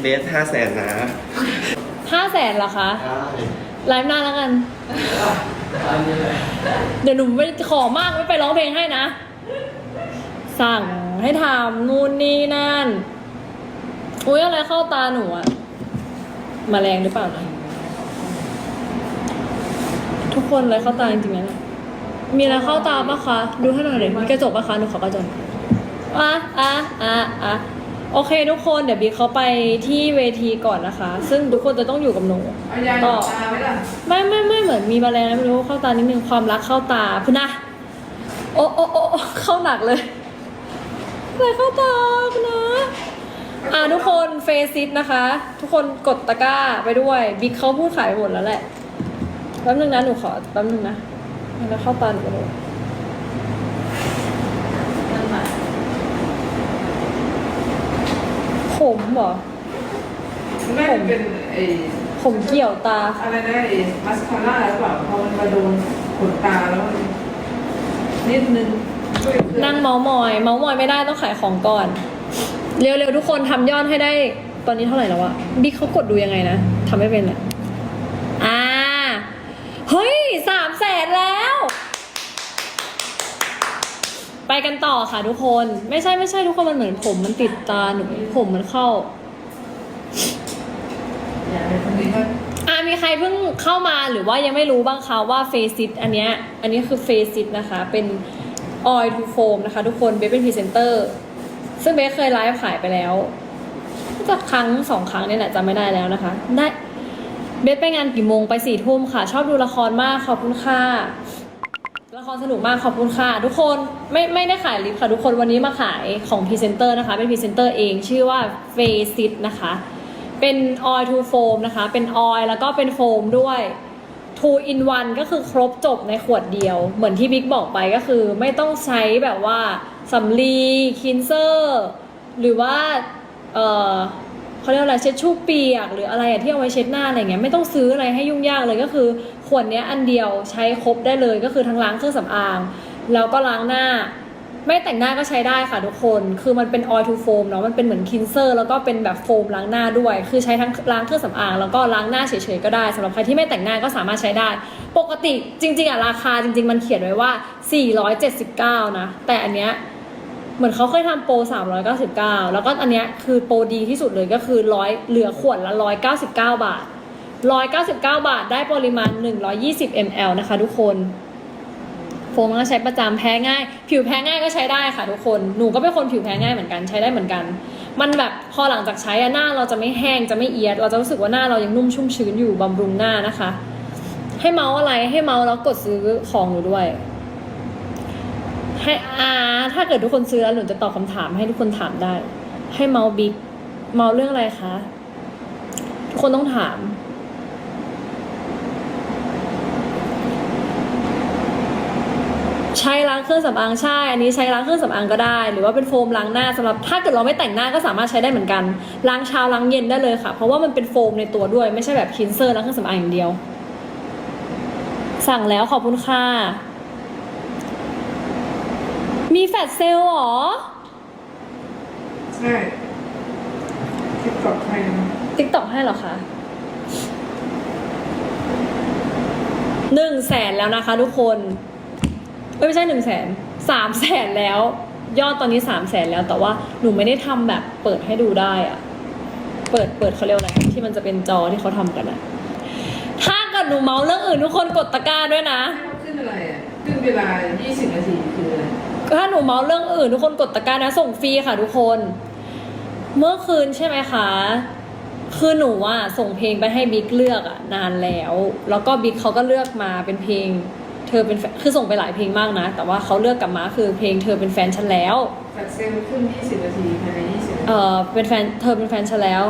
เบสห้าแสนนะห้าแสนเหรอคะไลฟ์หน้าแล้วกัน เดี๋ยวหนูไม่ขอมากไม่ไปร้องเพลงให้นะ สั่งให้ทำนู่นนี่นั่น อุ้ยอะไรเข้าตาหนูอะมาแรงหรือเปล่านะทุกคนอะไรเข้าตาจริงๆนะเนี่ยมีอะไรเข้าตาปะคะ ดูให้หน่อยเลยมีกระจกปะคะหนูขอกระจกอะอะอะอะ โอเคทุกคนเดี๋ยวบิ๊กเขาไปที่เวทีก่อนนะคะ ซึ่งทุกคนจะต้องอยู่กับหนูเอายาหยอดตาไหมล่ะไม่ไม่ไม่เหมือนมีแมลงนะไม่รู้เข้าตานิดนึงความรักเข้าตาพุ่นนะโอ้โอ้โอ้โอ้เข้าหนักเลยอะไรเข้าตาพุ่นนะอ่าทุกคนเฟซิตนะคะ ทุกคนกดตะกร้าไปด้วยบิ๊กเขาพูดขายไปหมดแล้วแหละแป๊บนึงนะหนูขอแป๊บนึงนะแล้วเข้าตาหนูไปเลย ขมเหรอน่าจะเป็นไอ้ขมเกี่ยวตา อะไรนะไอ้มัสคาร่าหรือเปล่าพอมันมาโดนขนตาแล้วมันนิดนึงช่วยเพื่อนนั่งเมาส์มอย เมาส์มอยไม่ได้ต้องขายของก่อน เร็วๆ ทุกคนทำยอดให้ได้ตอนนี้เท่าไหร่แล้ววะบิ๊กเขากดดูยังไงนะทำไม่เป็นอะอ่า เฮ้ยสามแสนแล้ว ไป กันต่อค่ะทุกคน ไม่ใช่ไม่ใช่ทุกคนมันเหมือนผมมันติดตาหนูผมมันเข้าอ่ามีใครเพิ่งเข้ามาหรือว่ายังไม่รู้บ้างคะว่าเฟซิตอันเนี้ยอันนี้คือเฟซิตนะคะ เป็นออยล์ทูโฟมนะคะ ทุกคนเบสเป็นพรีเซนเตอร์ ซึ่งเบสเคยไลฟ์ขายไปแล้วจะครั้งสองครั้งเนี่ยแหละจำไม่ได้แล้วนะคะ ได้เบสไปงานกี่โมงไปสี่ทุ่มค่ะ ชอบดูละครมากขอบคุณค่ะ ครสนุกมากขอบคุณค่ะ ทุกคนไม่ไม่ได้ขายลิปค่ะทุกคนวันนี้มาขายของพรีเซนเตอร์นะคะ เป็นพรีเซนเตอร์เองชื่อว่าเฟซิตนะคะ เป็นออยล์ทูโฟมนะคะ เป็นออยล์แล้วก็เป็นโฟมด้วย two in one ก็คือครบจบในขวดเดียว เหมือนที่บิ๊กบอกไปก็คือไม่ต้องใช้แบบว่าสำลีคินเซอร์ หรือว่า เออเขาเรียกอะไรเช็ดชู่เปียก หรืออะไรที่เอาไว้เช็ดหน้าอะไรเงี้ยไม่ต้องซื้ออะไรให้ยุ่งยากเลยก็คือ ขวดนี้อันเดียวใช้ครบได้เลยก็คือทั้งล้างเครื่องสำอาง แล้วก็ล้างหน้า ไม่แต่งหน้าก็ใช้ได้ค่ะทุกคน คือมันเป็นออยล์ทูโฟมเนาะมันเป็นเหมือนคินเซอร์แล้วก็เป็นแบบโฟมล้างหน้าด้วย คือใช้ทั้งล้างเครื่องสำอางแล้วก็ล้างหน้าเฉยๆก็ได้สำหรับใครที่ไม่แต่งหน้าก็สามารถใช้ได้ ปกติจริง ๆอะราคาจริง ๆ มันเขียนไว้ว่า 479 นะ แต่อันเนี้ยเหมือนเขาเคยทำโปร 399 แล้วก็อันเนี้ยคือโปรดีที่สุดเลยก็คือร้อยเหลือขวดละ 199 บาท 199 บาทได้ปริมาณ 120 ml นะคะ ทุกคน โฟมก็ใช้ประจำแพ้ง่าย ผิวแพ้ง่ายก็ใช้ได้ค่ะทุกคน หนูก็เป็นคนผิวแพ้ง่ายเหมือนกันใช้ได้เหมือนกัน มันแบบพอหลังจากใช้หน้าเราจะไม่แห้งจะไม่เอียด เราจะรู้สึกว่าหน้าเรายังนุ่มชุ่มชื้นอยู่บำรุงหน้านะคะ ให้เมาส์อะไรให้เมาส์แล้วกดซื้อของหนูด้วยให้อาถ้าเกิดทุกคนซื้อแล้วหนูจะตอบคำถามให้ทุกคนถามได้ ให้เมาส์บิ๊กเมาส์เรื่องอะไรคะทุกคนต้องถาม ใช้ล้างเครื่องสำอางใช่ อันนี้ใช้ล้างเครื่องสำอางก็ได้ หรือว่าเป็นโฟมล้างหน้าสำหรับถ้าเกิดเราไม่แต่งหน้าก็สามารถใช้ได้เหมือนกัน ล้างเช้าล้างเย็นได้เลยค่ะ เพราะว่ามันเป็นโฟมในตัวด้วย ไม่ใช่แบบคินเซอร์ล้างเครื่องสำอางอย่างเดียว สั่งแล้วขอบคุณค่ะ มีแฟลชเซลล์หรอ ใช่ทิกตอกให้ติ๊กต็อกให้เหรอคะหนึ่งแสนแล้วนะคะทุกคน เอ้ยไม่ใช่หนึ่งแสนสามแสนแล้ว ยอดตอนนี้สามแสนแล้ว แต่ว่าหนูไม่ได้ทำแบบเปิดให้ดูได้อะเปิดเปิดเขาเรียกว่าอะไรที่มันจะเป็นจอที่เขาทำกันอะถ้าเกิดหนูเมาส์เรื่องอื่นทุกคนกดตะกร้าด้วยนะให้เขาขึ้นอะไรอะขึ้นเวลา 20 นาทีคืออะไรถ้าหนูเมาเรื่องอื่นทุกคนกดตะกร้านะ ส่งฟรีค่ะทุกคน เมื่อคืนใช่ไหมคะคือหนูอะส่งเพลงไปให้บิ๊กเลือกอะนานแล้ว แล้วก็บิ๊กเขาก็เลือกมาเป็นเพลง เธอเป็นแฟนคือส่งไปหลายเพลงมากนะ แต่ว่าเขาเลือกกลับมาคือเพลงเธอเป็นแฟนฉันแล้วแฟลชเซลล์ขึ้น 20 นาทีภายใน20นาเอทีอเป็นแฟนเธอเป็นแฟนฉันแล้ว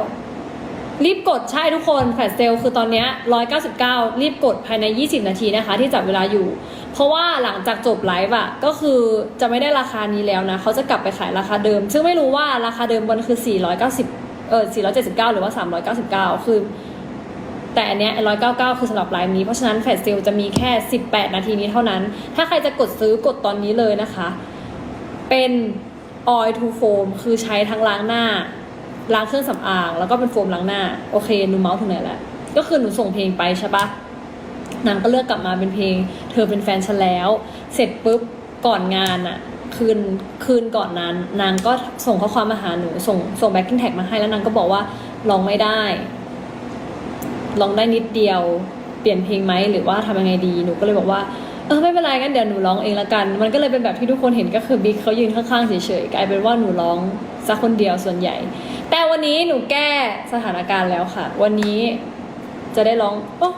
รีบกดใช่ทุกคนแฟลชเซลคือตอนเนี้ย199 รีบกดภายใน 20 นาทีนะคะ ที่จับเวลาอยู่ เพราะว่าหลังจากจบไลฟ์อะก็คือจะไม่ได้ราคานี้แล้วนะเขาจะกลับไปขายราคาเดิม ซึ่งไม่รู้ว่าราคาเดิมมันคือ 490 เออ479 หรือว่า 399 คือ แต่อันเนี้ย199คือสำหรับไลฟ์นี้ เพราะฉะนั้นแฟลชเซลจะมีแค่ 18 นาทีนี้เท่านั้น ถ้าใครจะกดซื้อกดตอนนี้เลยนะคะ เป็น oil to foam คือใช้ทั้งล้างหน้า ล้างเครื่องสำอาง แล้วก็เป็นโฟมล้างหน้า โอเคหนูเมาส์ถึงไหนแล้วก็คือหนูส่งเพลงไปใช่ปะนางก็เลือกกลับมาเป็นเพลง เธอเป็นแฟนฉันแล้ว เสร็จปุ๊บก่อนงานอะคืนคืนก่อนนั้น นางก็ส่งข้อความมาหาหนู ส่งส่งแบ็กกิ้งแท็กมาให้แล้วนางก็บอกว่าลองไม่ได้ ลองได้นิดเดียว เปลี่ยนเพลงไหมหรือว่าทำยังไงดีหนูก็เลยบอกว่าเออไม่เป็นไรงั้นเดี๋ยวหนูร้องเองละกัน มันก็เลยเป็นแบบที่ทุกคนเห็นก็คือบิ๊กเขายืนข้างๆเฉยๆกลายเป็นว่าหนูร้องสักคนเดียวส่วนใหญ่ แต่วันนี้หนูแก้สถานการณ์แล้วค่ะ วันนี้จะได้ร้องโอ้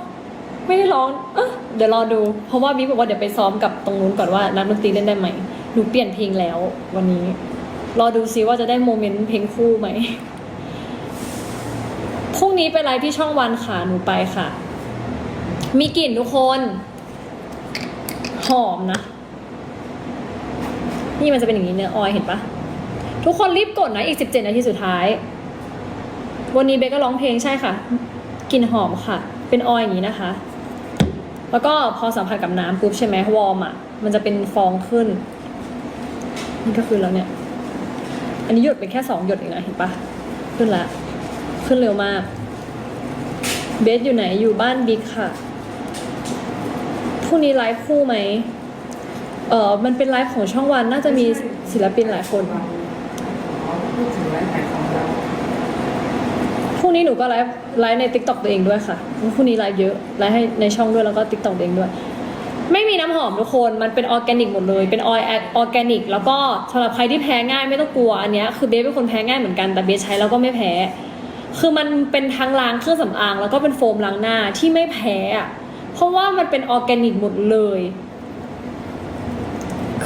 ไม่ได้ร้องเออเดี๋ยวรอดู เพราะว่าบิ๊กบอกว่าเดี๋ยวไปซ้อมกับตรงนู้นก่อนว่านักดนตรีเล่นได้ไหมหนูเปลี่ยนเพลงแล้ว วันนี้ รอดูซิว่าจะได้โมเมนต์เพลงคู่ไหม พรุ่งนี้ไปไลฟ์ที่ช่องวันค่ะ หนูไปค่ะ มีกลิ่นทุกคน หอมนะ นี่มันจะเป็นอย่างนี้เนื้อออยเห็นปะทุกคนรีบกดนะ อีก 17 นาทีสุดท้าย วันนี้เบก็ร้องเพลงใช่ค่ะกลิ่นหอมค่ะ เป็นออยอย่างนี้นะคะ แล้วก็พอสัมผัสกับน้ำปุ๊บใช่ไหมวอร์มอะ มันจะเป็นฟองขึ้น นี่ก็คือแล้วเนี่ย อันนี้หยดเป็นแค่สองหยดเองนะเห็นปะขึ้นและ ขึ้นเร็วมาก เบสอยู่ไหนอยู่บ้านบิ๊กค่ะพรุ่งนี้ไลฟ์คู่ไหมเออมันเป็นไลฟ์ของช่องวันน่าจะมีศิลปินหลายคนพูดถึงไลฟ์ขายของเราพรุ่งนี้หนูก็ไลฟ์ไลฟ์ในติ๊กต็อกตัวเองด้วยค่ะพรุ่งนี้ไลฟ์เยอะไลฟ์ให้ในช่องด้วยแล้วก็ติ๊กต็อกตัวเองด้วย ไม่มีน้ำหอมทุกคนมันเป็นออร์แกนิกหมดเลย เป็นออยล์ออร์แกนิก แล้วก็สำหรับใครที่แพ้ง่ายไม่ต้องกลัวอันเนี้ยคือเบสเป็นคนแพ้ง่ายเหมือนกันแต่เบสใช้แล้วก็ไม่แพ้ คือมันเป็นทั้งล้างเครื่องสำอาง แล้วก็เป็นโฟมล้างหน้าที่ไม่แพ้อะเพราะว่ามันเป็นออร์แกนิกหมดเลย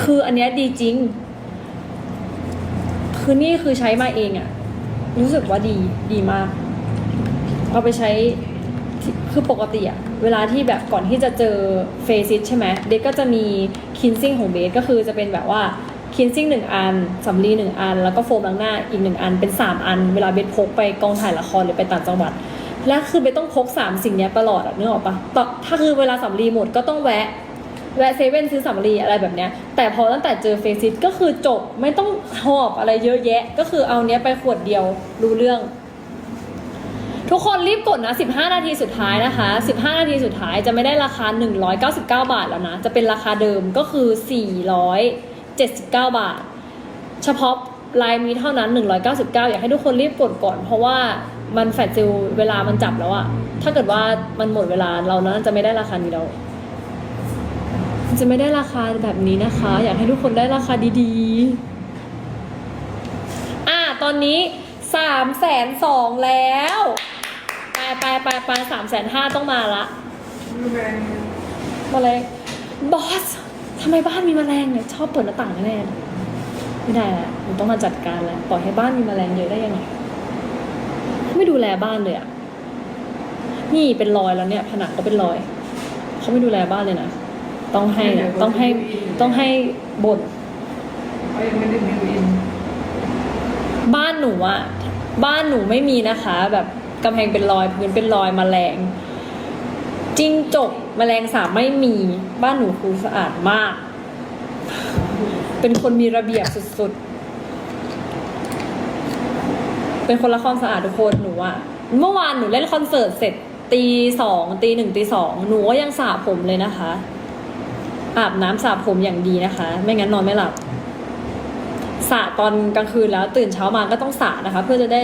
คืออันเนี้ยดีจริง คือนี่คือใช้มาเองอะรู้สึกว่าดีดีมาก เอาไปใช้คือปกติอะเวลาที่แบบก่อนที่จะเจอเฟซิสใช่ไหมเด็กก็จะมีคินซิ่งของเบสก็คือจะเป็นแบบว่า คินซิ่งหนึ่งอันสำลีหนึ่งอัน แล้วก็โฟมล้างหน้าอีกหนึ่งอันเป็นสามอัน เวลาเบสพกไปกองถ่ายละครหรือไปต่างจังหวัด และคือเบสต้องพกสามสิ่งนี้ตลอดอะนึกออกปะต่อถ้าคือเวลาสำลีหมดก็ต้องแวะ แวะเซเว่นซื้อสำลีอะไรแบบเนี้ย แต่พอตั้งแต่เจอเฟซิสก็คือจบไม่ต้องหอบอะไรเยอะแยะ ก็คือเอาเนี้ยไปขวดเดียวรู้เรื่องทุกคนรีบกดนะ 15 นาทีสุดท้ายนะคะ 15 นาทีสุดท้ายจะไม่ได้ราคา 199 บาทแล้วนะ จะเป็นราคาเดิมก็คือ 479 บาท เฉพาะไลน์นี้เท่านั้น 199 อยากให้ทุกคนรีบกดก่อน เพราะว่ามันแฟลชเซลเวลามันจับแล้วอะถ้าเกิดว่ามันหมดเวลาเรานั้นจะไม่ได้ราคานี้แล้วมันจะไม่ได้ราคาแบบนี้นะคะ อยากให้ทุกคนได้ราคาดีๆ อะตอนนี้สามแสนสองแล้วไปไปไปไปสามแสนห้าต้องมาละมีแบรนด์แมลงบอส ทำไมบ้านมีแมลงเนี่ยชอบเปิดหน้าต่างแน่ๆไม่ได้แล้วหนูต้องมาจัดการแล้วปล่อยให้บ้านมีแมลงเยอะได้ยังไงไม่ดูแลบ้านเลยอะนี่เป็นรอยแล้วเนี่ย ผนังก็เป็นรอย เขาไม่ดูแลบ้านเลยนะต้องให้นะต้องให้ต้องให้บ่นเขายังไม่ได้บิวอินบ้านหนูอะบ้านหนูไม่มีนะคะ แบบกำแพงเป็นรอยพื้นเป็นรอยแมลงจิ้งจก แมลงสาบไม่มีบ้านหนูคือสะอาดมาก เป็นคนมีระเบียบสุดๆ เป็นคนละความสะอาดทุกคนหนูอะเมื่อวานหนูเล่นคอนเสิร์ตเสร็จตีสองตีหนึ่งตีสองหนูก็ยังสระผมเลยนะคะ อาบน้ำสระผมอย่างดีนะคะ ไม่งั้นนอนไม่หลับสระตอนกลางคืนแล้วตื่นเช้ามาก็ต้องสระนะคะ เพื่อจะได้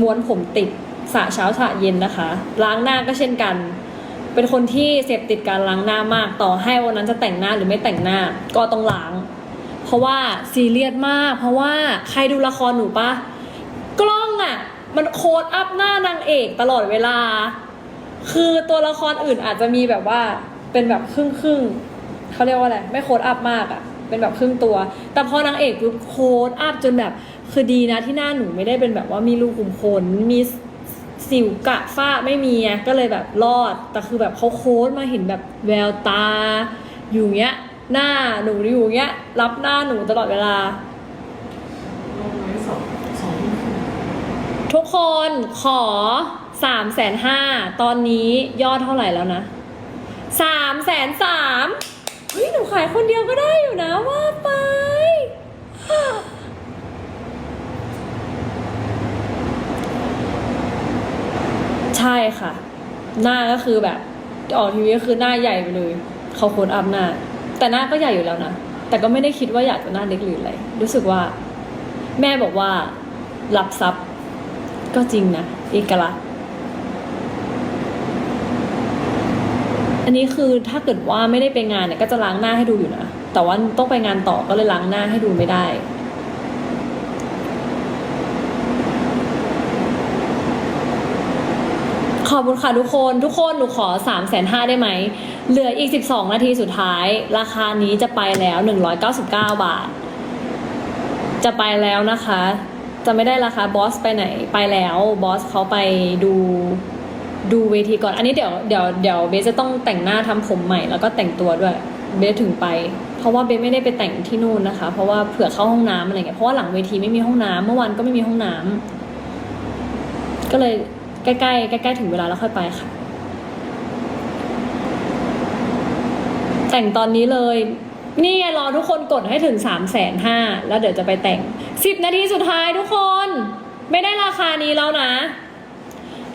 ม้วนผมติดสระเช้าสระเย็นนะคะ ล้างหน้าก็เช่นกัน เป็นคนที่เสพติดการล้างหน้ามาก ต่อให้วันนั้นจะแต่งหน้าหรือไม่แต่งหน้าก็ต้องล้าง เพราะว่าซีเรียสมาก เพราะว่าใครดูละครหนูปะกล้องอะ่ะมันโคดอัพหน้านางเอกตลอดเวลา คือตัวละครอื่นอาจจะมีแบบว่าเป็นแบบครึ่งครึ่งๆเขาเรียกว่าอะไรไม่โคดอัพมากอะ่ะเป็นแบบครึ่งตัว แต่พอนางเอกปุ๊บโคดอัพจนแบบคือดีนะที่หน้าหนูไม่ได้เป็นแบบว่ามีรูขุมขนมี สิวกะฝ้าไม่มีไงก็เลยแบบรอด แต่คือแบบเขาโค้ดมาเห็นแบบแววตา อยู่เงี้ย หน้าหนูอยู่เงี้ย รับหน้าหนูตลอดเวลาลงไว้สองสองทุ่มครึ่งทุกคนขอสามแสนห้าตอนนี้ยอดเท่าไหร่แล้วนะสามแสนสามเฮ้ย หนูขายคนเดียวก็ได้อยู่นะว่าไป ใช่ค่ะ หน้าก็คือแบบออกทีวีก็คือหน้าใหญ่ไปเลยเขาโคนอัพหน้า แต่หน้าก็ใหญ่อยู่แล้วนะแต่ก็ไม่ได้คิดว่าอยากจะหน้าเล็กหรืออะไรรู้สึกว่า แม่บอกว่ารับทรัพย์ ก็จริงนะเอกลักษณ์อันนี้คือถ้าเกิดว่าไม่ได้ไปงานเนี่ยก็จะล้างหน้าให้ดูอยู่นะแต่ว่าต้องไปงานต่อก็เลยล้างหน้าให้ดูไม่ได้ ข อบคุณค่ะทุกคน ทุกคนหนูขอ3ามแสนห้าได้ไหม เหลืออีก 12 นาทีสุดท้าย ราคานี้จะไปแล้ว 199 บาท จะไปแล้วนะคะ จะไม่ได้ราคาบอสไปไหนไปแล้วบอสเขาไปดูดูเวทีก่อน อันนี้เดี๋ยวเดี๋ยวเดี๋ยวเบสจะต้องแต่งหน้าทำผมใหม่แล้วก็แต่งตัวด้วย เบสถึงไป เพราะว่าเบสไม่ได้ไปแต่งที่นู่นนะคะ เพราะว่าเผื่อเข้าห้องน้ำอะไรเงี้ยเพราะว่าหลังเวทีไม่มีห้องน้ำเมื่อวานก็ไม่มีห้องน้ำก็เลย ใกล้ๆใกล้ๆถึงเวลาแล้วค่อยไปค่ะ แต่งตอนนี้เลย นี่ไงรอทุกคนกดให้ถึงสามแสนห้าแล้วเดี๋ยวจะไปแต่งสิบนาทีสุดท้ายทุกคน ไม่ได้ราคานี้แล้วนะ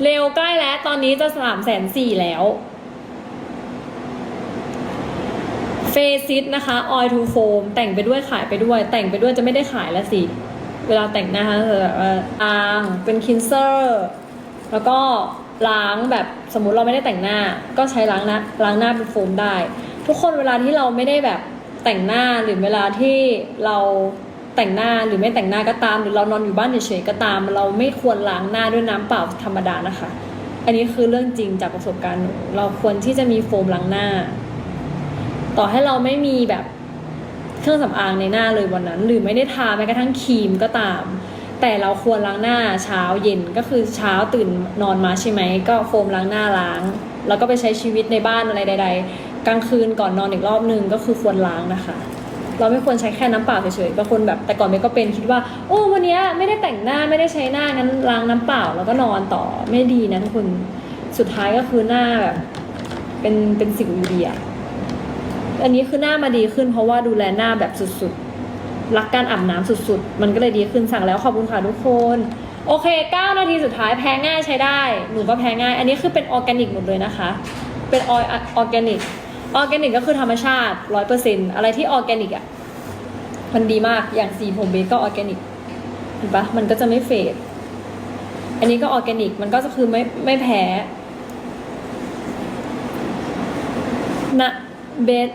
เร็วใกล้แล้วตอนนี้จะสามแสนสี่แล้วเฟซิตนะคะออยทูโฟมแต่งไปด้วยขายไปด้วย แต่งไปด้วยจะไม่ได้ขายแล้วสิ เวลาแต่งหน้าจะแบบว่าอ่าเป็นคินเซอร์ แล้วก็ล้างแบบสมมุติเราไม่ได้แต่งหน้า ก็ใช้ล้างหน้าล้างหน้าเป็นโฟมได้ ทุกคนเวลาที่เราไม่ได้แบบแต่งหน้าหรือเวลาที่เราแต่งหน้าหรือไม่แต่งหน้าก็ตาม หรือเรานอนอยู่บ้านเฉยๆก็ตาม เราไม่ควรล้างหน้าด้วยน้ำเปล่าธรรมดานะคะ อันนี้คือเรื่องจริงจากประสบการณ์ เราควรที่จะมีโฟมล้างหน้า ต่อให้เราไม่มีแบบเครื่องสำอางในหน้าเลยวันนั้น หรือไม่ได้ทาแม้กระทั่งครีมก็ตาม แต่เราควรล้างหน้าเช้าเย็นก็คือเช้าตื่นนอนมาใช่ไหมก็โฟมล้างหน้าล้าง แล้วก็ไปใช้ชีวิตในบ้านอะไรใด ๆ กลางคืนก่อนนอนอีกรอบนึงก็คือควรล้างนะคะ เราไม่ควรใช้แค่น้ำเปล่าเฉยๆบางคนแบบแต่ก่อนเมย์ก็เป็นคิดว่า โอ้วันนี้ไม่ได้แต่งหน้าไม่ได้ใช้หน้างั้นล้างน้ำเปล่าแล้วก็นอนต่อไม่ดีนะทุกคนสุดท้ายก็คือหน้าแบบเป็นเป็นสิวอยู่ดีอะอันนี้คือหน้ามาดีขึ้นเพราะว่าดูแลหน้าแบบสุดๆ รักการอาบน้ำสุดๆ มันก็เลยดีขึ้นสั่งแล้วขอบคุณค่ะทุกคน โอเค 9 นาทีสุดท้ายแพ้ง่ายใช้ได้ หนูก็แพ้ง่าย อันนี้คือเป็นออร์แกนิกหมดเลยนะคะ เป็นออยออร์แกนิก ออร์แกนิกก็คือธรรมชาติร้อยเปอร์เซ็นอะไรที่ออร์แกนิกอะ มันดีมาก อย่างสีผมเบสก็ออร์แกนิก เห็นปะมันก็จะไม่เฟด อันนี้ก็ออร์แกนิก มันก็จะคือไม่ไม่แพ้นะเบส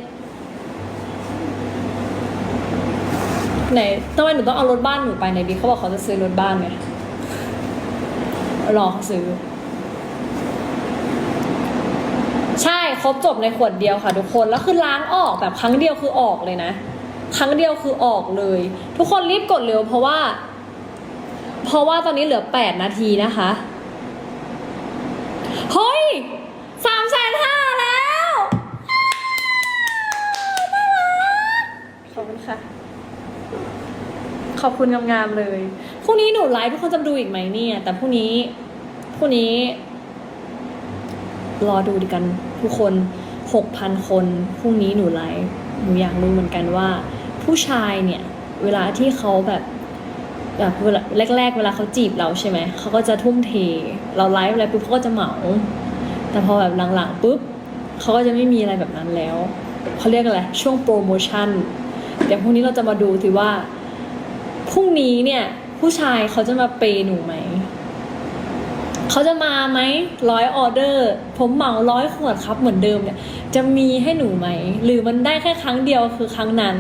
ไหนทำไมหนูต้องเอารถบ้านหนูไปไหนบีเขาบอกเขาจะซื้อรถบ้านไงรอเขาซื้อ ใช่ครบจบในขวดเดียวค่ะ ทุกคนแล้วคือล้างออกแบบครั้งเดียวคือออกเลยนะ ครั้งเดียวคือออกเลย ทุกคนรีบกดเร็วเพราะว่า เพราะว่าตอนนี้เหลือแปดนาทีนะคะ เฮ้ยสามแสนห้าแล้วน่ารักขอบคุณค่ะ ขอบ คุณงามๆเลยพรุ่งนี้หนูไลฟ์ทุกคนจะดูอีกไหมเนี่ย แต่พรุ่งนี้พรุ่งนี้ รอดูดีกันทุกคนหกพันคนพรุ่งนี้หนูไลฟ์หนูอยากรู้เหมือนกันว่า ผู้ชายเนี่ย เวลาที่เขาแบบแบบเวลาแรก ๆ เวลาเขาจีบเราใช่ไหมเขาก็จะทุ่มเท เราไลฟ์อะไรปุ๊บเขาก็จะเหมา แต่พอแบบหลังๆปุ๊บเขาก็จะไม่มีอะไรแบบนั้นแล้วเขาเรียกอะไรช่วงโปรโมชั่นเดี๋ยวพรุ่งนี้เราจะมาดูสิว่า พรุ่งนี้เนี่ย ผู้ชายเขาจะมาเปย์หนูไหม เขาจะมาไหมร้อยออเดอร์ ผมเหมาร้อยขวดครับเหมือนเดิมเนี่ย จะมีให้หนูไหม หรือมันได้แค่ครั้งเดียวคือครั้งนั้น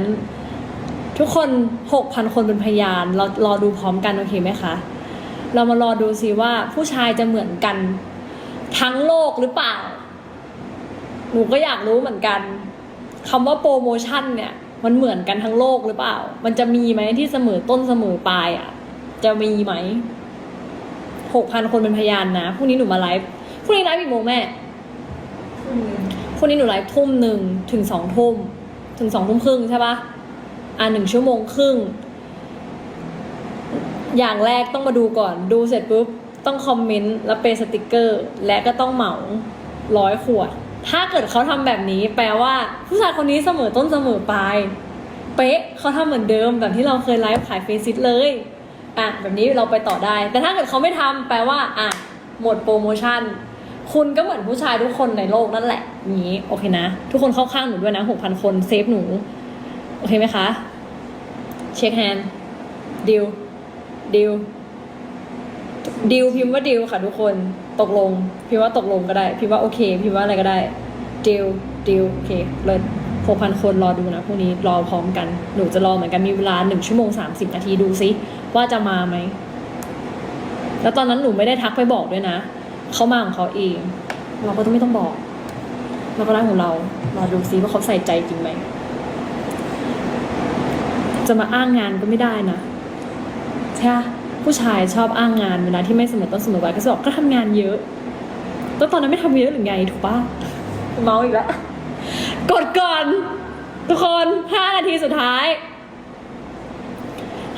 ทุกคนหกพันคนเป็นพยานเรารอดูพร้อมกันโอเคไหมคะ เรามารอดูสิว่าผู้ชายจะเหมือนกัน ทั้งโลกหรือเปล่า หนูก็อยากรู้เหมือนกันคำว่าโปรโมชั่นเนี่ย มันเหมือนกันทั้งโลกหรือเปล่า มันจะมีไหมที่เสมอต้นเสมอปลายอะ จะมีไหมหกพันคนเป็นพยานนะพรุ่งนี้หนูมาไลฟ์พรุ่งนี้ไลฟ์กี่โมงแม่พรุ่งนี้หนูไลฟ์ทุ่มหนึ่งถึงสองทุ่มถึงสองทุ่มครึ่งใช่ปะอ่าหนึ่งชั่วโมงครึ่ง อย่างแรกต้องมาดูก่อน ดูเสร็จปุ๊บ ต้องคอมเมนต์แล้วเปย์สติกเกอร์ และก็ต้องเหมาร้อยขวด ถ้าเกิดเขาทำแบบนี้ แปลว่าผู้ชายคนนี้เสมอต้นเสมอปลายเป๊ะเขาทำเหมือนเดิมแบบที่เราเคยไลฟ์ขายเฟซซิตเลยอะแบบนี้เราไปต่อได้ แต่ถ้าเกิดเขาไม่ทำแปลว่าอะหมดโปรโมชั่น คุณก็เหมือนผู้ชายทุกคนในโลกนั่นแหละนี้โอเคนะ ทุกคนเข้าข้างหนูด้วยนะหกพันคนเซฟหนู โอเคไหมคะ เช็คแฮนด์ดิวดิว ดิวพิมพ์ว่าดิวค่ะทุกคนตกลง พิมพ์ว่าตกลงก็ได้ พิมพ์ว่าโอเค พิมพ์ว่าอะไรก็ได้ดิวดิวโอเคเลิศหกพันคนรอดูนะพรุ่งนี้รอพร้อมกัน หนูจะรอเหมือนกันมีเวลาหนึ่งชั่วโมงสามสิบนาทีดูซิว่าจะมาไหม แล้วตอนนั้นหนูไม่ได้ทักไปบอกด้วยนะ เขามาของเขาเอง เราก็ต้องไม่ต้องบอก เราก็ได้ของเรารอดูซิว่าเขาใส่ใจจริงไหม จะมาอ้างงานก็ไม่ได้นะ ใช่ปะ ผู้ชายชอบอ้างงานเวลาที่ไม่เสมอต้นเสมอปลายก็จะบอกก็ทำงานเยอะแล้วตอนนั้นไม่ทำเยอะหรือไงถูกปะเมาอีกแล้วกดก่อน ทุกคนห้านาทีสุดท้าย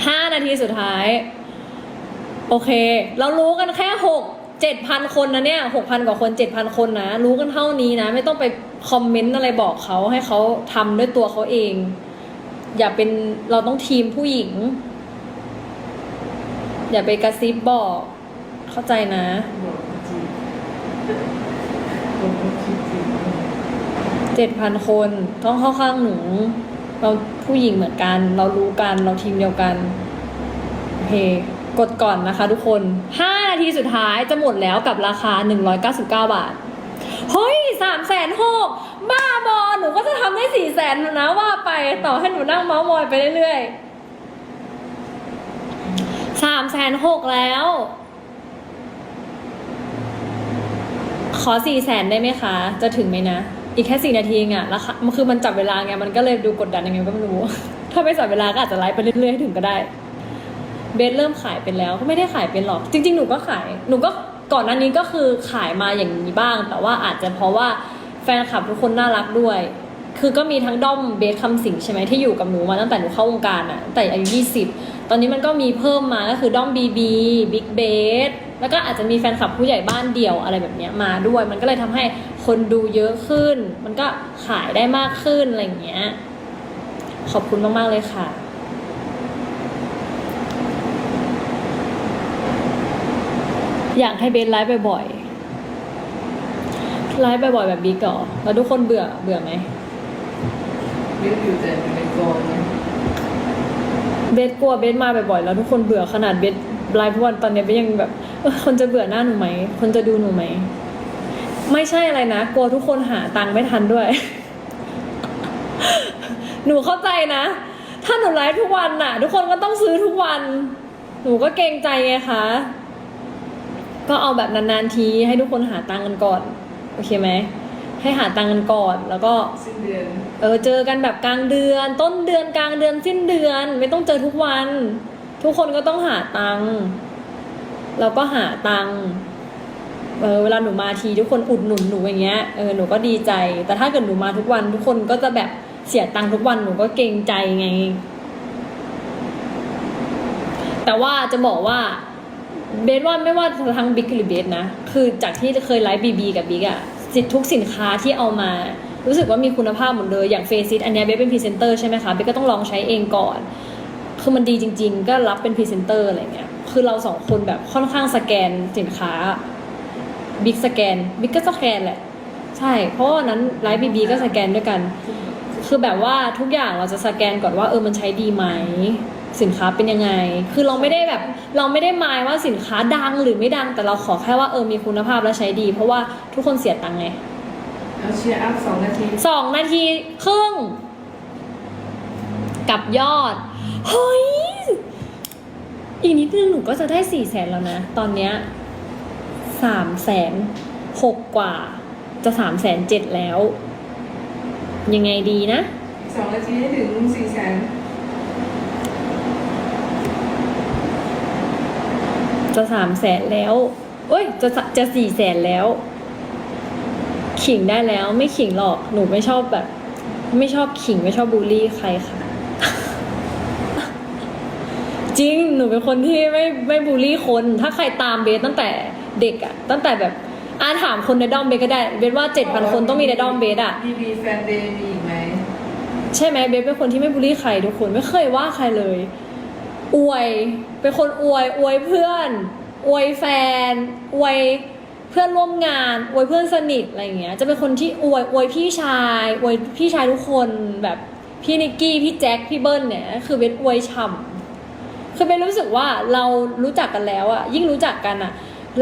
ห้านาทีสุดท้าย โอเค เรารู้กันแค่หกเจ็ดพันคนนะเนี่ยหกพันกว่าคนเจ็ดพันคนนะ รู้กันเท่านี้นะ ไม่ต้องไปคอมเมนต์อะไรบอกเขาให้เขาทำด้วยตัวเขาเอง อย่าเป็นเราต้องทีมผู้หญิง อย่าไปกระซิบบอก เข้าใจนะจริงเจ็ดพันคนต้องเข้าข้างหนู เราผู้หญิงเหมือนกัน เรารู้กัน เราทีมเดียวกันโอเคกดก่อนนะคะทุกคนห้านาทีสุดท้ายจะหมดแล้วกับราคาหนึ่งร้อยเก้าสิบเก้าบาท เฮ้ยสามแสนหกบ้าบอ หนูก็จะทำได้สี่แสนนะว่าไปต่อให้หนูนั่งเมาส์มอยไปเรื่อยๆ สามแสนหกแล้ว ขอสี่แสนได้ไหมคะ จะถึงไหมนะ อีกแค่สี่นาทีเองอะแล้วค่ะมันคือมันจับเวลาไง มันก็เลยดูกดดันยังไงก็ไม่รู้ ถ้าไม่จับเวลาก็อาจจะไลฟ์ไปเรื่อยๆให้ถึงก็ได้ เบสเริ่มขายเป็นแล้วก็ไม่ได้ขายเป็นหรอก จริง ๆ หนูก็ขาย หนูก็ก่อนหน้านี้ก็คือขายมาอย่างนี้บ้าง แต่ว่าอาจจะเพราะว่าแฟนคลับทุกคนน่ารักด้วย คือก็มีทั้งด้อมเบสคำสิงใช่ไหมที่อยู่กับหนูมาตั้งแต่หนูเข้าวงการอะแต่อายุ 20 ตอนนี้มันก็มีเพิ่มมาก็คือด้อมบีบีบิ๊กเบสแล้วก็อาจจะมีแฟนคลับผู้ใหญ่บ้านเดี่ยวอะไรแบบนี้มาด้วย มันก็เลยทำให้คนดูเยอะขึ้น มันก็ขายได้มากขึ้นอะไรอย่างเงี้ย ขอบคุณมาก ๆ เลยค่ะอยากให้เบสไลฟ์บ่อยๆ ไลฟ์บ่อยๆแบบบิ๊กเหรอแล้วทุกคนเบื่อเบื่อไหมเรียกอยู่แต่ในกองนะ เบสกลัวเบสมาบ่อยๆแล้วทุกคนเบื่อขนาดเบสไลฟ์ทุกวันตอนนี้เบสยังแบบคนจะเบื่อหน้าหนูไหมคนจะดูหนูไหมไม่ใช่อะไรนะกลัวทุกคนหาตังค์ไม่ทันด้วย หนูเข้าใจนะ ถ้าหนูไลฟ์ทุกวันน่ะ ทุกคนก็ต้องซื้อทุกวัน หนูก็เกรงใจไงคะก็เอาแบบนานๆทีให้ทุกคนหาตังค์กันก่อน โอเคไหมให้หาตังค์กันก่อนแล้วก็สิ้นเดือน เออเจอกันแบบกลางเดือน ต้นเดือนกลางเดือนสิ้นเดือน ไม่ต้องเจอทุกวัน ทุกคนก็ต้องหาตังค์เราก็หาตังค์เออเวลาหนูมาทีทุกคนอุดหนุนหนูอย่างเงี้ยเออหนูก็ดีใจ แต่ถ้าเกิดหนูมาทุกวันทุกคนก็จะแบบเสียตังค์ทุกวันหนูก็เกรงใจไง แต่ว่าจะบอกว่าเบสว่าไม่ว่าทั้งบิ๊กหรือเบสนะ คือจากที่เคยไลฟ์บีบีกับบิ๊กอะสิทุกสินค้าที่เอามา รู้สึกว่ามีคุณภาพหมดเลยอย่างเฟซิตอันนี้เบสเป็นพรีเซนเตอร์ใช่ไหมคะเบสก็ต้องลองใช้เองก่อน คือมันดีจริง ๆ ก็รับเป็นพรีเซนเตอร์อะไรเงี้ยคือเราสองคนแบบค่อนข้างสแกนสินค้าบิ๊กสแกนบิ๊กก็สแกนแหละ ใช่ เพราะว่านนั้นไลฟ์บีบีก็สแกนด้วยกัน คือแบบว่าทุกอย่างเราจะสแกนก่อนว่าเออมันใช้ดีไหมสินค้าเป็นยังไง คือเราไม่ได้แบบ เราไม่ได้หมายว่าสินค้าดังหรือไม่ดัง แต่เราขอแค่ว่าเออมีคุณภาพและใช้ดี เพราะว่าทุกคนเสียตังค์ไง เอาเชียร์อัพสองนาทีสองนาทีครึ่ง กับยอด เฮ้ย อีกนิดนึงหนูก็จะได้สี่แสนแล้วนะ ตอนเนี้ยสามแสนหกกว่าจะสามแสนเจ็ดแล้ว ยังไงดีนะ สองนาทีให้ถึงสี่แสนจะสามแสนแล้วเอ้ย จะจะสี่แสนแล้ว ขิงได้แล้วไม่ขิงหรอกหนูไม่ชอบแบบ ไม่ชอบขิงไม่ชอบบูลลี่ใครค่ะ จริงหนูเป็นคนที่ไม่ไม่บูลลี่คน ถ้าใครตามเบสตั้งแต่เด็กอะตั้งแต่แบบอาถามคนในด้อมเบสก็ได้เบสว่าเจ็ดพันคนต้องมีในด้อมเบสอะบีบีแฟนเดย์มีอีกไหมใช่ไหมเบสเป็นคนที่ไม่บูลลี่ใครทุกคนไม่เคยว่าใครเลย อวย เป็นคนอวย อวยเพื่อน อวยแฟน อวย เพื่อนร่วมงานอวยเพื่อนสนิทอะไรอย่างเงี้ยจะเป็นคนที่อวยอวยพี่ชายอวยพี่ชายทุกคนแบบพี่นิกกี้พี่แจ็คพี่เบิ้ลเนี่ยคือเบสอวยฉ่ำคือเบสรู้สึกว่าเรารู้จักกันแล้วอะยิ่งรู้จักกันอะ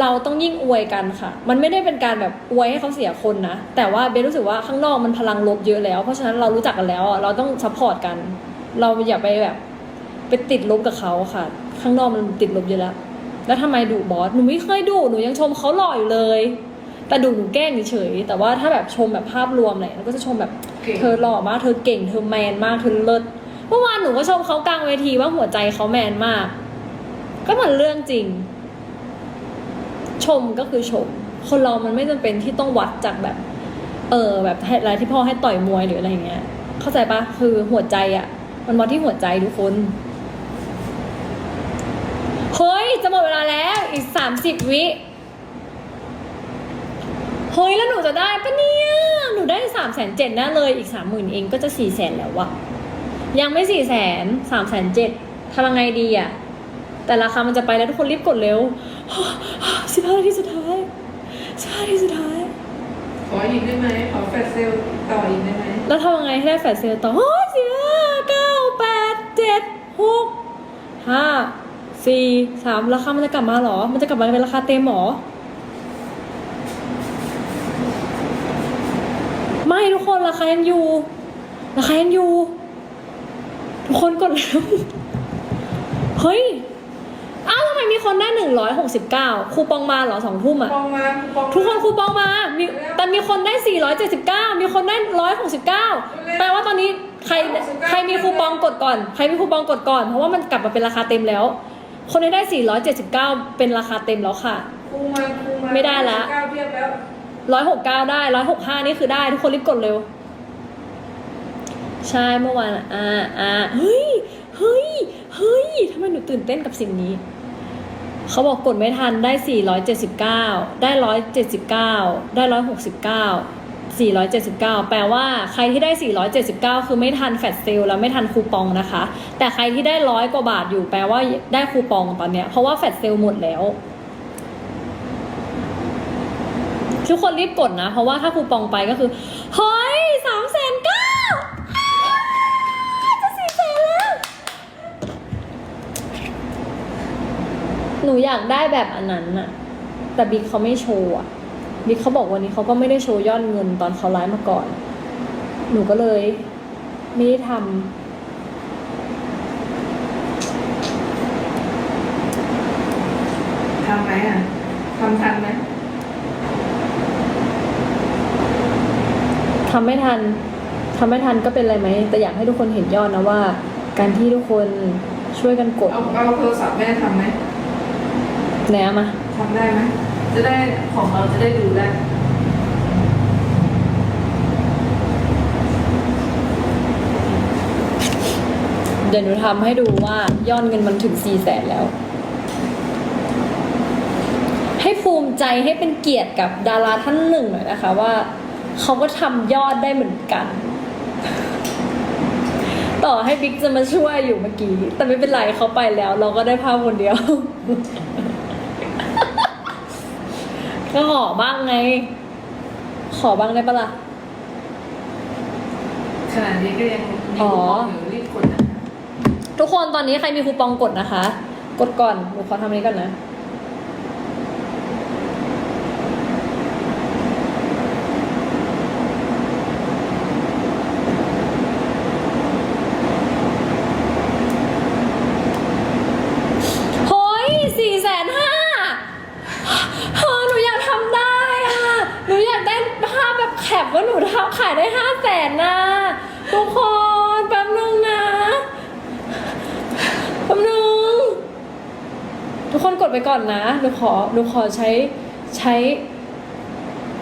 เราต้องยิ่งอวยกันค่ะ มันไม่ได้เป็นการแบบอวยให้เขาเสียคนนะ แต่ว่าเบสรู้สึกว่าข้างนอกมันพลังลบเยอะแล้ว เพราะฉะนั้นเรารู้จักกันแล้วเราต้องซัพพอร์ตกัน เราอย่าไปแบบ ไปติดลบกับเขาค่ะ ข้างนอกมันติดลบเยอะแล้ว แล้วทำไมดุบอสหนูไม่เคยดุหนูยังชมเขาหล่ออยู่เลย แต่ดุหนูแกล้งเฉยๆแต่ว่าถ้าแบบชมแบบภาพรวมอะไรเราก็จะชมแบบเก่งเธอหล่อมากเธอเก่งเธอแมนมากเธอเลิศเมื่อวานหนูก็ชมเขากลางเวทีว่าหัวใจเขาแมนมาก ก็มันเรื่องจริง ชมก็คือชม คนเรามันไม่จำเป็นที่ต้องวัดจากแบบ เออ แบบอะไรที่พ่อให้ต่อยมวยหรืออะไรอย่างเงี้ย เข้าใจปะคือหัวใจอะมันวัดที่หัวใจทุกคน เฮ้ย จะหมดเวลาแล้วอีกสามสิบวิเฮ้ย แล้วหนูจะได้ปะเนี่ย หนูได้สามแสนเจ็ดแน่เลยอีกสามหมื่นเองก็จะสี่แสนแล้ววะยังไม่สี่แสนสามแสนเจ็ดทำยังไงดีอะแต่ราคามันจะไปแล้วทุกคนรีบกดเร็วสิบห้านาทีสุดท้ายสิบห้านาทีสุดท้าย ขออีกได้ไหมขอแฟลชเซลลต่ออีกได้ไหมแล้วทำยังไงให้ได้แฟลชเซลล์ต่อโอ้ยสี่ห้าเก้าแปดเจ็ดหกห้า สี่สามราคามันจะกลับมาเหรอ มันจะกลับมาเป็นราคาเต็มเหรอ ไม่ทุกคนราคายังอยู่ ราคายังอยู่ ทุกคนกดแล้ว เฮ้ย อ้าวทำไมมีคนได้หนึ่งร้อยหกสิบเก้าคูปองมาเหรอสองทุ่มอะปองมาปองมาทุกคนคูปองมามีแต่มีคนได้479มีคนได้169แปลว่าตอนนี้ใครใครมีคูปองกดก่อน ใครมีคูปองกดก่อน เพราะว่ามันกลับมาเป็นราคาเต็มแล้ว คนที่ได้ 479 เป็นราคาเต็มแล้วค่ะครูมาครูมาไม่ได้ละ เก้าเทียบแล้ว169 ได้ 165 นี่คือได้ ทุกคนรีบกดเร็ว ใช่เมื่อวานอะอ่าอ่าเฮ้ย เฮ้ย เฮ้ยทำไมหนูตื่นเต้นกับสิ่งนี้ เขาบอกกดไม่ทันได้ 479 ได้ 179 ได้ 169 479 แปลว่าใครที่ได้ 479 คือไม่ทันแฟลชเซลแล้วไม่ทันคูปองนะคะ แต่ใครที่ได้ร้อยกว่าบาทอยู่แปลว่าได้คูปองตอนเนี้ยเพราะว่าแฟลชเซลหมดแล้ว ทุกคนรีบกดนะ เพราะว่าถ้าคูปองไปก็คือ เฮ้ยสามแสนเก้าจะสี่แสนแล้ว หนูอยากได้แบบอันนั้นน่ะแต่บิ๊กเขาไม่โชว์อะ บิ๊กเขาบอกวันนี้เขาก็ไม่ได้โชว์ยอดเงินตอนเขาไลฟ์มาก่อน หนูก็เลยไม่ได้ททำไหมอะทำทันไหมำทำไม่ทันทำไม่ทันก็เป็นไรไหม แต่อยากให้ทุกคนเห็นยอดนะว่า การที่ทุกคนช่วยกันกด เอาเอาโทรศัพท์แม่ทำไหมแหนมาทำได้ไหม จะได้ของเราจะได้ดูได้เดี๋ยวหนูทำให้ดูว่ายอดเงินมันถึงสี่แสนแล้ว ให้ภูมิใจให้เป็นเกียรติกับดาราท่านหนึ่งหน่อยนะคะว่าเขาก็ทำยอดได้เหมือนกัน ต่อให้บิ๊กจะมาช่วยอยู่เมื่อกี้ แต่ไม่เป็นไรเขาไปแล้ว เราก็ได้ภาพคนเดียว ก็ขอบ้างไง ขอบ้างได้ปะล่ะ ขนาดนี้ก็ยังมีอ๋อคูปองอยู่รีบกดนะคะ ทุกคนตอนนี้ใครมีคูปองกดนะคะ กดก่อนหนูขอทำอันนี้ก่อนนะ เฮ้ยสี่แสนห้าเฮ้ยหนูอยากทำได้อะ หนูอยากได้ภาพแบบแคปว่าหนูทำขายได้ห้าแสนนะทุกคนแป๊บนึงนะ แป๊บนึง ทุกคนก ดไปก่อนนะหนูขอหนูขอใช้ใช้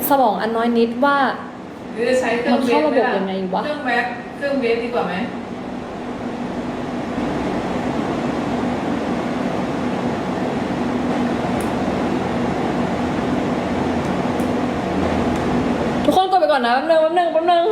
สมองอันน้อยนิดว่าหรือจะใช้เครื่องมันเวเข้าฟระไหมบบล่ะยังไงวะ เครื่องแว็กเครื่องเวฟดีกว่าไหมทุกคนกดไปก่อนนะแป๊บนึงแป๊บนึงแป๊บนึง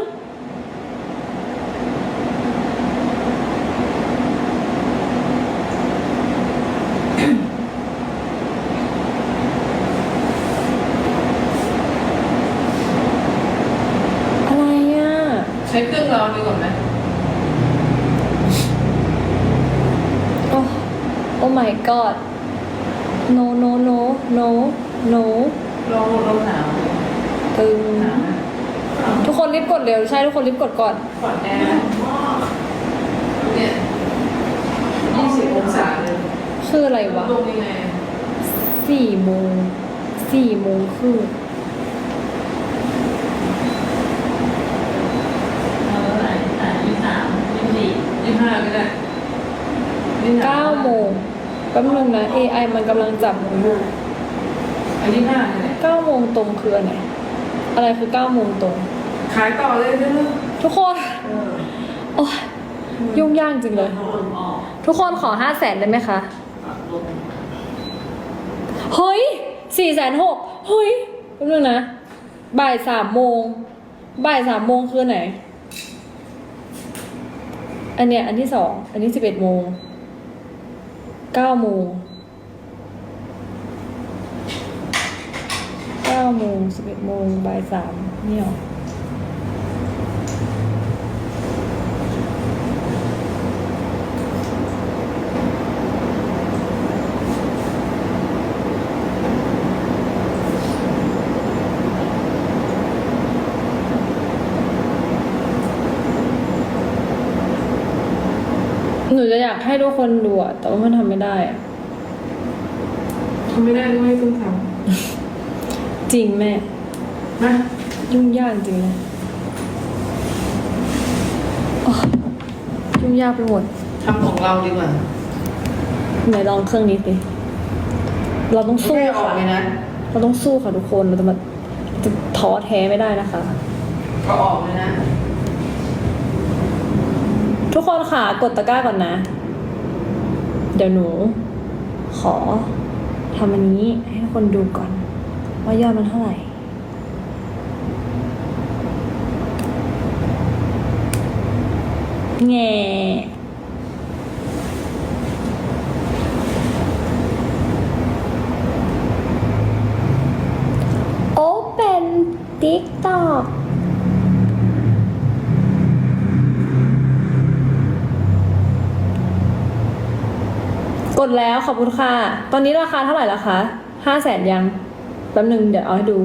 ช้เครื่องเราดีกว่าไหม โอ้ โอ้ my god no no no no no ลองลมหนาวตึงหนาวนะทุกคนรีบกดเร็วใช่ทุกคนรีบกดก่อนก่อนแอร์เนี่ยยี่สิบองศาเลยคืออะไรวะลงยังไงสี่โมงสี่โมงครึ่งเราไหลแต่ยี่สามยี่สี่ยี่ห้าก็ได้นี่หนวเก้าโมง แป๊บนึงนะ AI มันกำลังจับหนูอยู่อันนี้ห้าเลยเก้าโมงตรงคืออันไหนอะไรคือเก้าโมงตรง ขายต่อเลยเด้อทุกคนเออโอ้ยยุ่งยากจริงเลยลมออกทุกคนขอห้าแสนได้ไหมคะลมเฮ้ยสี่แสนหกเฮ้ยแป๊บนึงนะ บ่ายสามโมง บ่ายสามโมงคือไหน อันเนี้ยอันที่สอง อันนี้สิบเอ็ดโมง เก้าโมงเก้าโมงสิบเอ็ดโมงบ่ายสามนี่ห หนูจะอยากให้ทุกคนดูอะแต่ว่ามันทำไม่ได้อะทำไม่ได้ก็ไม่ต้องทจริงแม่ำนะยุ่งยากจริงเลยโอ๊ยยุ่งยากไปหมด ทำของเราดีกว่าไหนลองเครื่องนี้สิเราต้องไม่สู้ได้ออกค่ะ เลยนะ เราต้องสู้ค่ะทุกคน เราจะมาจะท้อแท้ไม่ได้นะคะ ก็ออกเลยนะ ทุกคนค่ะกดตะกร้าก่อนนะ เดี๋ยวหนู ขอทำอันนี้ให้ทุกคนดูก่อน ว่ายอดมันเท่าไหร่แง่โอเป็นติ๊กตอก ก ดแล้วขอบคุณค่ะ ตอนนี้ราคาเท่าไหร่ละคะห้าแสนยังแป๊บหนึ่งเดี๋ยวเอาให้ดู